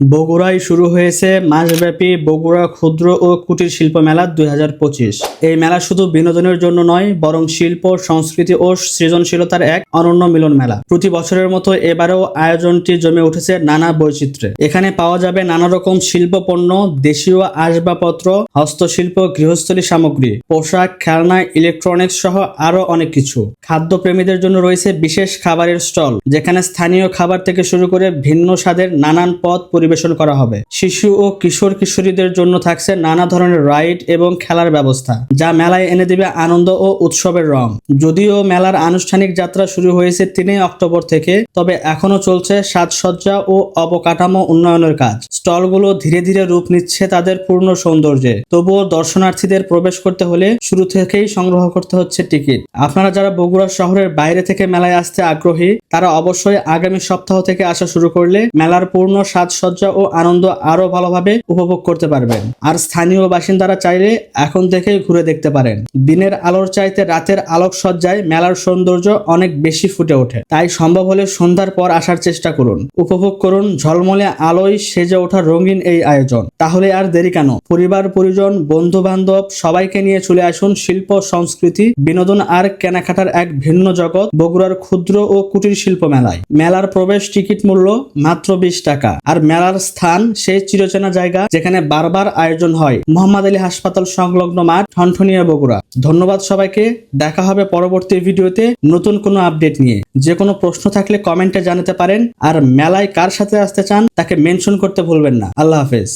বগুড়ায় শুরু হয়েছে মাসব্যাপী বগুড়া ক্ষুদ্র ও কুটির শিল্প মেলা দুই হাজার পঁচিশ। এই মেলা শুধু বিনোদনের জন্য নয়, বরং শিল্প, সংস্কৃতি ও সৃজনশীলতার এক অনন্য মিলন মেলা। প্রতি বছরের মতো এবারেও আয়োজনটি জমে উঠেছে নানা বৈচিত্র্যে। এখানে পাওয়া যাবে নানা রকম শিল্প পণ্য, দেশীয় আসবাবপত্র, হস্তশিল্প, গৃহস্থলী সামগ্রী, পোশাক, খেলনা, ইলেকট্রনিক্স সহ আরও অনেক কিছু। খাদ্যপ্রেমীদের জন্য রয়েছে বিশেষ খাবারের স্টল, যেখানে স্থানীয় খাবার থেকে শুরু করে ভিন্ন স্বাদের নানান পদ পরিবেশন করা হবে। শিশু ও কিশোর কিশোরীদের জন্য থাকছে নানা ধরনের রাইড এবং খেলার ব্যবস্থা, যা মেলায় এনে দেবে আনন্দ ও উৎসবের রং। যদিও মেলার আনুষ্ঠানিক যাত্রা শুরু হয়েছে তিনই অক্টোবর থেকে, তবে এখনও চলছে সাজসজ্জা ও অবকাঠামো উন্নয়নের কাজ। স্টলগুলো ধীরে ধীরে রূপ নিচ্ছে তাদের পূর্ণ সৌন্দর্যে। তবুও দর্শনার্থীদের প্রবেশ করতে হলে শুরু থেকেই সংগ্রহ করতে হচ্ছে টিকিট। আপনারা যারা বগুড়া শহরের বাইরে থেকে মেলায় আসতে আগ্রহী, তারা অবশ্যই আগামী সপ্তাহ থেকে আসা শুরু করলে মেলার পূর্ণ সাজসজ্জা ও আনন্দ আরও ভালোভাবে উপভোগ করতে পারবেন। আর স্থানীয় বাসিন্দারা চাইলে এখন থেকে ঘুরে দেখতে পারেন। দিনের আলোর চাইতে রাতের আলোকসজ্জায় মেলার সৌন্দর্য অনেক বেশি ফুটে ওঠে। তাই সম্ভব হলে সন্ধ্যার পর আসার চেষ্টা করুন। উপভোগ করুন ঝলমলে আলোয় সেজে ওঠা রঙিন এই আয়োজন। তাহলে আর দেরি কেন? পরিবার, পরিজন বন্ধু বান্ধব সবাইকে নিয়ে চলে আসুন শিল্প, সংস্কৃতি, বিনোদন আর কেনাকাটার এক ভিন্ন জগৎ বগুড়ার ক্ষুদ্র ও কুটির শিল্প মেলায়। মেলার প্রবেশ টিকিট মূল্য মাত্র বিশ টাকা। আর মেলার স্থান সেই চিরচেনা জায়গা যেখানে বারবার আয়োজন হয়। মোহাম্মদ আলী হাসপাতাল সংলগ্ন মাঠ ঠনঠনিয়া বগুড়া। ধন্যবাদ সবাইকে। দেখা হবে পরবর্তী ভিডিওতে নতুন কোনো আপডেট নিয়ে। যে কোনো প্রশ্ন থাকলে কমেন্টে জানাতে পারেন। আর মেলায় কার সাথে আসতে চান তাকে মেনশন করতে ভুলবেন না। আল্লাহ হাফেজ।